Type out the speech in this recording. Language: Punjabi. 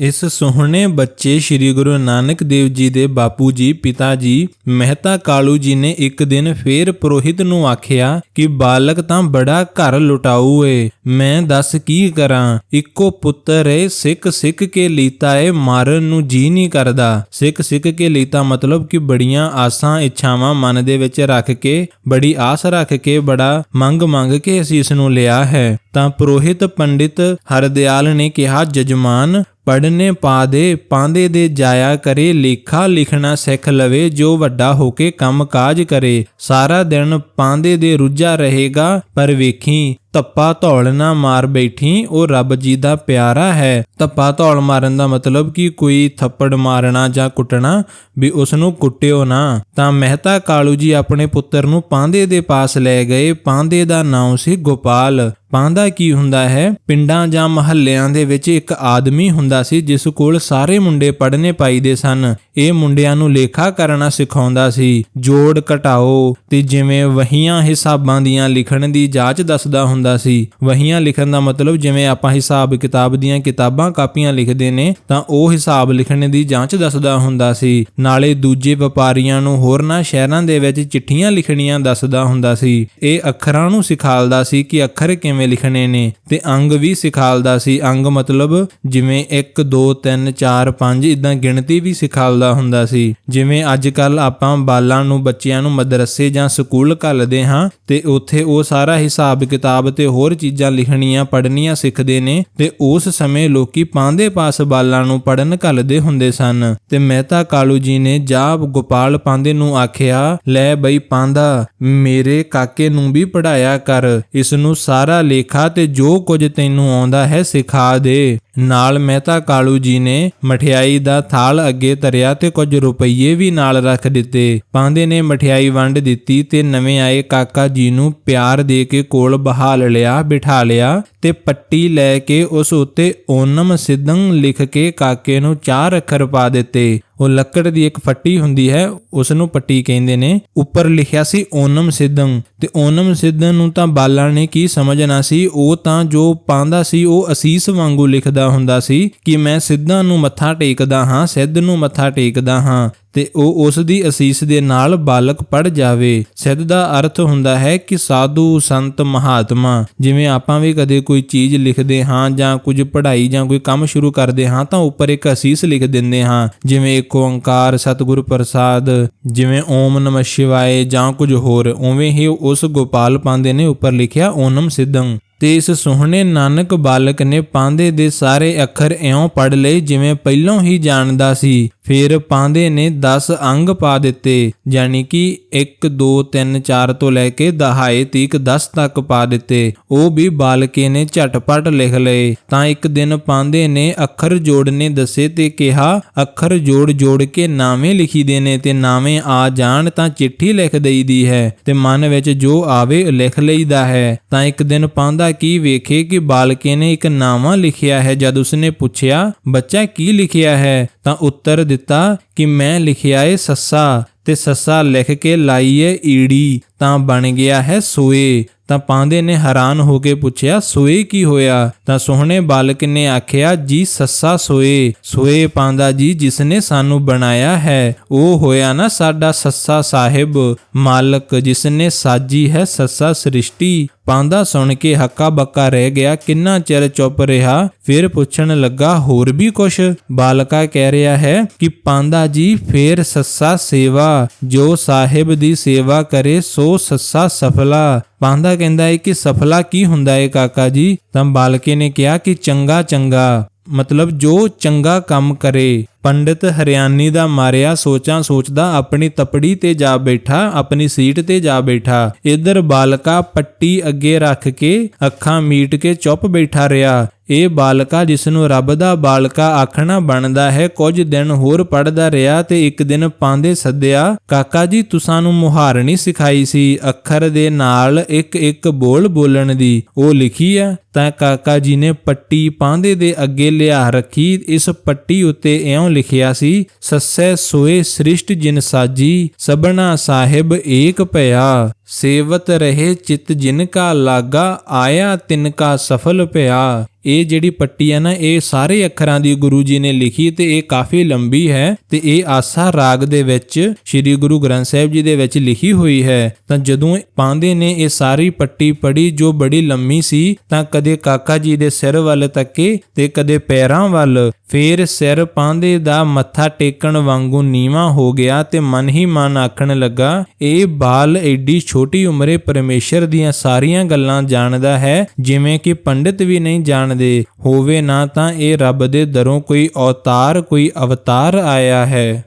ਇਸ ਸੋਹਣੇ ਬੱਚੇ ਸ੍ਰੀ ਗੁਰੂ ਨਾਨਕ ਦੇਵ ਜੀ ਦੇ ਬਾਪੂ ਜੀ, ਪਿਤਾ ਜੀ, ਮਹਿਤਾ ਕਾਲੂ ਜੀ ਨੇ ਇੱਕ ਦਿਨ ਫੇਰ ਪ੍ਰੋਹਿਤ ਨੂੰ ਆਖਿਆ ਕਿ ਬਾਲਕ ਤਾਂ ਬੜਾ ਘਰ ਲੁਟਾਊ ਏ ਮੈਂ ਦੱਸ ਕੀ ਕਰਾਂ? ਇੱਕੋ ਪੁੱਤਰ ਏ ਸਿੱਖ ਸਿੱਖ ਕੇ ਲੀਤਾ ਏ, ਮਾਰਨ ਨੂੰ ਜੀ ਨਹੀਂ ਕਰਦਾ। ਸਿੱਖ ਸਿੱਖ ਕੇ ਲੀਤਾ ਮਤਲਬ ਕਿ ਬੜੀਆਂ ਆਸਾਂ, ਇੱਛਾਵਾਂ ਮਨ ਦੇ ਵਿੱਚ ਰੱਖ ਕੇ, ਬੜੀ ਆਸ ਰੱਖ ਕੇ, ਬੜਾ ਮੰਗ ਮੰਗ ਕੇ ਅਸੀਂ ਇਸ ਨੂੰ ਲਿਆ ਹੈ। ਤਾਂ ਪੁਰੋਹਿਤ ਪੰਡਿਤ ਹਰਦਿਆਲ ਨੇ ਕਿਹਾ, ਜਜਮਾਨ ਪੜਨੇ ਪਾ ਦੇ ਪਾਂਦੇ ਦੇ ਜਾਇਆ ਕਰੇ, ਲੇਖਾ ਲਿਖਣਾ ਸਿੱਖ ਲਵੇ, ਜੋ ਵੱਡਾ ਹੋ ਕੇ ਕੰਮ ਕਾਜ ਕਰੇ, ਸਾਰਾ ਦਿਨ ਪਾਂਦੇ ਦੇ ਰੁੱਝਾ ਰਹੇਗਾ, ਪਰ ਵੇਖੀ ਧੱਪਾ ਧੌਲ ਨਾ ਮਾਰ ਬੈਠੀ, ਉਹ ਰੱਬ ਜੀ ਦਾ ਪਿਆਰਾ ਹੈ। ਧੱਪਾ ਧੌਲ ਮਾਰਨ ਦਾ ਮਤਲਬ ਕਿ ਕੋਈ ਥੱਪੜ ਮਾਰਨਾ ਜਾਂ ਕੁੱਟਣਾ, ਵੀ ਉਸ ਨੂੰ ਕੁੱਟਿਓ ਨਾ। ਤਾਂ ਮਹਿਤਾ ਕਾਲੂ ਜੀ ਆਪਣੇ ਪੁੱਤਰ ਨੂੰ ਪਾਂਦੇ ਦੇ ਪਾਸ ਲੈ ਗਏ। ਪਾਂਦੇ ਦਾ ਨਾਮ ਸੀ ਗੋਪਾਲ। ਪਾਂਦਾ ਕੀ ਹੁੰਦਾ ਹੈ? ਪਿੰਡਾਂ ਜਾਂ ਮਹੱਲਿਆਂ ਦੇ ਵਿੱਚ ਇੱਕ ਆਦਮੀ ਹੁੰਦਾ ਸੀ, ਜਿਸ ਕੋਲ ਸਾਰੇ ਮੁੰਡੇ ਪੜ੍ਹਨੇ ਪਾਈ ਦੇ ਸਨ। ਇਹ ਮੁੰਡਿਆਂ ਨੂੰ ਲੇਖਾ ਕਰਨਾ ਸਿਖਾਉਂਦਾ ਸੀ। ਜੋੜ ਘਟਾਓ। ਤੇ ਜਿਵੇਂ ਵਹੀਆਂ ਹਿਸਾਬਾਂ ਦੀਆਂ ਲਿਖਣ ਦੀ ਜਾਂਚ ਦੱਸਦਾ ਹੁੰਦਾ ਸੀ। ਵਹੀਆਂ ਲਿਖਣ ਦਾ ਮਤਲਬ ਜਿਵੇਂ ਆਪਾਂ ਹਿਸਾਬ ਕਿਤਾਬ ਦੀਆਂ ਕਿਤਾਬਾਂ ਕਾਪੀਆਂ ਲਿਖਦੇ ਨੇ, ਤਾਂ ਉਹ ਹਿਸਾਬ ਲਿਖਣ ਦੀ ਜਾਂਚ ਦੱਸਦਾ ਹੁੰਦਾ ਸੀ। ਨਾਲੇ ਦੂਜੇ ਵਪਾਰੀਆਂ ਨੂੰ ਹੋਰਨਾਂ ਸ਼ਹਿਰਾਂ ਦੇ ਵਿੱਚ ਚਿੱਠੀਆਂ ਲਿਖਣੀਆਂ ਦੱਸਦਾ ਹੁੰਦਾ ਸੀ। ਇਹ ਅੱਖਰਾਂ ਨੂੰ ਸਿਖਾਲਦਾ ਸੀ ਕਿ ਅੱਖਰ ਕਿਵੇਂ ਲਿਖਣੇ ਨੇ ਤੇ ਅੰਗ ਵੀ ਸਿਖਾਲਦਾ ਸੀ। ਅੰਗ ਮਤਲਬ ਜਿਵੇਂ 1 2 3 4 5 ਇਦਾਂ ਗਿਣਤੀ ਵੀ ਸਿਖਾਲਦਾ ਹੁੰਦਾ ਸੀ। ਜਿਵੇਂ ਅੱਜ ਕੱਲ ਆਪਾਂ ਬਾਲਾਂ ਨੂੰ, ਬੱਚਿਆਂ ਨੂੰ ਮਦਰਸੇ ਜਾਂ ਸਕੂਲ ਘੱਲਦੇ ਹਾਂ ਤੇ ਉੱਥੇ ਉਹ ਸਾਰਾ ਹਿਸਾਬ ਕਿਤਾਬ ਤੇ ਹੋਰ ਚੀਜ਼ਾਂ ਲਿਖਣੀਆਂ, ਪੜ੍ਹਨੀਆਂ ਸਿੱਖਦੇ ਨੇ ਤੇ ਉਸ ਸਮੇਂ ਲੋਕੀ ਪਾਂਦੇ ਪਾਸ ਬਾਲਾਂ ਨੂੰ ਪੜਨ ਘੱਲਦੇ ਹੁੰਦੇ ਸਨ। ਤੇ ਮਹਿਤਾ ਕਾਲੂ ਜੀ ਨੇ ਜਾ ਗੋਪਾਲ ਪਾਂਦੇ ਨੂੰ ਆਖਿਆ, ਲੈ ਬਈ ਪਾਂਦਾ, ਮੇਰੇ ਕਾਕੇ ਨੂੰ ਵੀ ਪੜਾਇਆ ਕਰ, ਇਸ ਨੂੰ ਸਾਰਾ ਲੇਖਾ ਤੇ ਜੋ ਕੁਝ ਤੈਨੂੰ ਆਉਂਦਾ ਹੈ ਸਿਖਾ ਦੇ। ਨਾਲ ਮਹਿਤਾ ਕਾਲੂ ਜੀ ਨੇ ਮਠਿਆਈ ਦਾ ਥਾਲ ਅੱਗੇ ਧਰਿਆ ਤੇ ਕੁਝ ਰੁਪਈਏ ਵੀ ਨਾਲ ਰੱਖ ਦਿੱਤੇ। ਪਾਂਦੇ ਨੇ ਮਠਿਆਈ ਵੰਡ ਦਿੱਤੀ ਤੇ ਨਵੇਂ ਆਏ ਕਾਕਾ ਜੀ ਨੂੰ ਪਿਆਰ ਦੇ ਕੇ ਕੋਲ ਬਹਾਲ ਲਿਆ, ਬਿਠਾ ਲਿਆ ਤੇ ਪੱਟੀ ਲੈ ਕੇ ਉਸ ਉੱਤੇ ਓਨਮ ਸਿद्धੰ ਲਿਖ ਕੇ ਕਾਕੇ ਨੂੰ ਚਾਰ ਅੱਖਰ ਪਾ ਦਿੱਤੇ। ਉਹ ਲੱਕੜ ਦੀ ਇੱਕ ਫੱਟੀ ਹੁੰਦੀ ਹੈ ਉਸ ਨੂੰ ਪੱਟੀ ਕਹਿੰਦੇ ਨੇ। ਉੱਪਰ ਲਿਖਿਆ ਸੀ, ਓਨਮ ਸਿੱਧੰ। ਤੇ ਓਨਮ ਸਿੱਧੰ ਨੂੰ ਤਾਂ ਬਾਲਾ ਨੇ ਕੀ ਸਮਝਣਾ ਸੀ? ਉਹ ਤਾਂ ਜੋ ਪਾਉਂਦਾ ਸੀ, ਉਹ ਅਸੀਸ ਵਾਂਗੂ ਲਿਖਦਾ ਹੁੰਦਾ ਸੀ ਕਿ ਮੈਂ ਸਿੱਧਾਂ ਨੂੰ ਮੱਥਾ ਟੇਕਦਾ ਹਾਂ, ਸਿੱਧ ਨੂੰ ਮੱਥਾ ਟੇਕਦਾ ਹਾਂ। ਤੇ ਉਹ ਉਸ ਦੀ ਅਸੀਸ ਦੇ ਨਾਲ ਬਾਲਕ ਪੜ ਜਾਵੇ। ਸਿੱਧ ਦਾ ਅਰਥ ਹੁੰਦਾ ਹੈ ਕਿ ਸਾਧੂ, ਸੰਤ, ਮਹਾਤਮਾ, ਜਿਵੇਂ ਆਪਾਂ ਵੀ ਕਦੇ ਕੋਈ ਚੀਜ਼ ਲਿਖਦੇ ਹਾਂ ਜਾਂ ਕੁਝ ਪੜ੍ਹਾਈ ਜਾਂ ਕੋਈ ਕੰਮ ਸ਼ੁਰੂ ਕਰਦੇ ਹਾਂ ਤਾਂ ਉੱਪਰ ਇੱਕ ਅਸੀਸ ਲਿਖ ਦਿੰਦੇ ਹਾਂ। ਜਿਵੇਂ ਇੱਕ ਓੰਕਾਰ, ਸਤਿਗੁਰ ਪ੍ਰਸਾਦ, ਜਿਵੇਂ ਓਮ ਨਮঃ ਸ਼ਿਵਾਏ ਜਾਂ ਕੁਝ ਹੋਰ, ਉਵੇਂ ਹੀ ਉਸ ਗੋਪਾਲ ਪਾਂਦੇ ਨੇ ਉੱਪਰ ਲਿਖਿਆ ਓਨਮ ਸਿद्धੰ ਤੇ ਇਸ ਸੋਹਣੇ ਨਾਨਕ ਬਾਲਕ ਨੇ ਪਾਂਦੇ ਦੇ ਸਾਰੇ ਅੱਖਰ ਇਉਂ ਪੜ ਲਏ ਜਿਵੇਂ ਪਹਿਲਾਂ ਹੀ ਜਾਣਦਾ ਸੀ। ਫਿਰ ਪਾਂਦੇ ਨੇ 10 ਅੰਗ ਪਾ ਦਿੱਤੇ, ਯਾਨੀ ਕਿ 1 2 3 4 ਤੋਂ ਲੈ ਕੇ ਦਹਾਏ ਤੀਕ 10 ਤੱਕ ਪਾ ਦਿੱਤੇ। ਉਹ ਵੀ ਬਾਲਕੇ ਨੇ ਝਟਪਟ ਲਿਖ ਲਏ। ਤਾਂ ਇੱਕ ਦਿਨ ਪਾਂਦੇ ਨੇ ਅੱਖਰ ਜੋੜਨੇ ਦੱਸੇ ਤੇ ਕਿਹਾ, ਅੱਖਰ ਜੋੜ ਜੋੜ ਕੇ ਨਾਵੇਂ ਲਿਖੀ ਦੇ ਨੇ ਤੇ ਨਾਵੇਂ ਆ ਜਾਣ ਤਾਂ ਚਿੱਠੀ ਲਿਖ ਦਈਦੀ ਹੈ ਤੇ ਮਨ ਵਿੱਚ ਜੋ ਆਵੇ ਲਿਖ ਲਈਦਾ ਹੈ। ਤਾਂ ਇੱਕ ਦਿਨ ਪਾਂਦਾ ਕੀ ਵੇਖੇ ਕਿ ਬਾਲਕੇ ਨੇ ਇੱਕ ਨਾਵਾਂ ਲਿਖਿਆ ਹੈ? ਜਦ ਉਸਨੇ ਪੁੱਛਿਆ, ਬੱਚਾ ਕੀ ਲਿਖਿਆ ਹੈ? ਤਾਂ ਉੱਤਰ ਦਿੱਤਾ ਕਿ ਮੈਂ ਲਿਖਿਆ ਏ ਸੱਸਾ, ਤੇ ਸੱਸਾ ਲਿਖ ਕੇ ਲਾਈਏ ਈੜੀ, ਤਾਂ ਬਣ ਗਿਆ ਹੈ ਸੋਏ। ਤਾਂ ਪਾਂਦੇ ਨੇ ਹੈਰਾਨ ਹੋ ਕੇ ਪੁੱਛਿਆ, ਸੋਏ ਕੀ ਹੋਇਆ? ਤਾਂ ਸੋਹਣੇ ਬਾਲਕ ਨੇ ਆਖਿਆ, ਜੀ ਸੱਸਾ ਸੋਏ। ਸੋਏ ਪਾਂਦਾ ਜੀ, ਜਿਸ ਨੇ ਸਾਨੂੰ ਬਣਾਇਆ ਹੈ, ਉਹ ਹੋਇਆ ਨਾ ਸਾਡਾ ਸੱਸਾ ਸਾਹਿਬ। ਮਾਲਕ, ਜਿਸ ਨੇ ਸਾਜੀ ਹੈ ਸੱਸਾ ਸ੍ਰਿਸ਼ਟੀ ਪਾਂਦਾ ਸੁਣ ਕੇ ਹੱਕਾ ਬੱਕਾ ਰਹਿ ਗਿਆ। ਕਿੰਨਾ ਚਿਰ ਚੁੱਪ ਰਿਹਾ? ਫਿਰ ਪੁੱਛਣ ਲੱਗਾ, ਹੋਰ ਵੀ ਕੁਛ? ਬਾਲਕਾ ਕਹਿ ਰਿਹਾ ਹੈ ਕਿ ਪਾਂਦਾ ਜੀ, ਫੇਰ ਸੱਸਾ ਸੇਵਾ। ਜੋ ਸਾਹਿਬ ਦੀ ਸੇਵਾ ਕਰੇ, ਸੋ ਸੱਸਾ ਸਫਲਾ। ਪਾਂਦਾ ਕਹਿੰਦਾ ਹੈ ਕਿ ਸਫਲਾ ਕੀ ਹੁੰਦਾ ਹੈ ਕਾਕਾ ਜੀ? ਤਾਂ ਬਾਲਕੇ ਨੇ ਕਿਹਾ ਕਿ ਚੰਗਾ ਚੰਗਾ। ਮਤਲਬ ਜੋ ਚੰਗਾ ਕੰਮ ਕਰੇ। ਪੰਡਿਤ ਹਰਿਆਣੀ ਦਾ ਮਾਰਿਆ ਸੋਚਾਂ ਸੋਚਦਾ ਆਪਣੀ ਤਪੜੀ ਤੇ ਜਾ ਬੈਠਾ, ਆਪਣੀ ਸੀਟ ਤੇ ਜਾ ਬੈਠਾ। ਇਧਰ ਬਾਲਕਾ ਪੱਟੀ ਅੱਗੇ ਰੱਖ ਕੇ, ਅੱਖਾਂ ਮੀਟ ਕੇ ਚੁੱਪ ਬੈਠਾ ਰਿਹਾ। ਇਹ ਬਾਲਕਾ ਜਿਸ ਨੂੰ ਰੱਬ ਦਾ ਬਾਲਕਾ ਆਖਣਾ ਬਣਦਾ ਹੈ, ਕੁਝ ਦਿਨ ਹੋਰ ਪੜਦਾ ਰਿਹਾ ਤੇ ਇੱਕ ਦਿਨ ਪਾਂਦੇ ਸੱਦਿਆ, ਕਾਕਾ ਜੀ, ਤੁਸਾਂ ਨੂੰ ਮੁਹਾਰਣੀ ਸਿਖਾਈ ਸੀ। ਅੱਖਰ ਦੇ ਨਾਲ ਇੱਕ ਇੱਕ ਬੋਲ ਬੋਲਣ ਦੀ। ਉਹ ਲਿਖੀ ਆ, ਤਾਂ ਕਾਕਾ ਜੀ ਨੇ ਪੱਟੀ ਪਾਂਦੇ ਦੇ ਅੱਗੇ ਲਿਆ ਰੱਖੀ, ਇਸ ਪੱਟੀ ਉੱਤੇ ਇਉਂ ਲਿਖਿਆ ਸੀ? ਸੱਸੈ ਸੋਏ ਸ੍ਰਿਸ਼ਟ ਜਿਨ ਸਾਜੀ ਸਬਨਾ ਸਾਹਿਬ ਏਕ ਭਇਆ। ਸੇਵਤ ਰਹੇ ਚਿਤ ਜਿਨ ਕਾ ਲਾਗਾ, ਆਇਆ ਤਿਨ ਕਾ ਸਫਲ ਭਇਆ ਇਹ ਜਿਹੜੀ ਪੱਟੀ ਹੈ ਨਾ, ਇਹ ਸਾਰੇ ਅੱਖਰਾਂ ਦੀ ਗੁਰੂ ਜੀ ਨੇ ਲਿਖੀ ਤੇ ਇਹ ਕਾਫੀ ਲੰਬੀ ਹੈ ਤੇ ਇਹ ਆਸਾ ਰਾਗ ਦੇ ਵਿੱਚ ਸ੍ਰੀ ਗੁਰੂ ਗ੍ਰੰਥ ਸਾਹਿਬ ਜੀ ਦੇ ਵਿੱਚ ਲਿਖੀ ਹੋਈ ਹੈ। ਤਾਂ ਜਦੋਂ ਪਾਂਦੇ ਨੇ, ਇਹ ਸਾਰੀ ਪੱਟੀ ਪੜੀ ਜੋ ਬੜੀ ਲੰਮੀ ਸੀ, ਤਾਂ ਕਦੇ ਕਾਕਾ ਜੀ ਦੇ ਸਿਰ ਵੱਲ ਤੱਕੇ ਤੇ ਕਦੇ ਪੈਰਾਂ ਵੱਲ, ਫੇਰ ਸਿਰ ਪਾਂਦੇ ਦਾ ਮੱਥਾ ਟੇਕਣ ਵਾਂਗੂ ਨੀਵਾ ਹੋ ਗਿਆ ਤੇ ਮਨ ਹੀ ਮਨ ਆਖਣ ਲੱਗਾ, ਇਹ ਬਾਲ ਐਡੀ ਛੋਟੀ ਉਮਰੇ ਪਰਮੇਸ਼ਰ ਦੀਆਂ ਸਾਰੀਆਂ ਗੱਲਾਂ ਜਾਣਦਾ ਹੈ, ਜਿਵੇਂ ਕਿ ਪੰਡਿਤ ਵੀ ਨਹੀਂ ਜਾਣਦੇ। ਹੋਵੇ ਨਾ ਤਾਂ ਇਹ ਰੱਬ ਦੇ ਦਰੋਂ ਕੋਈ ਅਵਤਾਰ ਕੋਈ ਅਵਤਾਰ ਆਇਆ ਹੈ।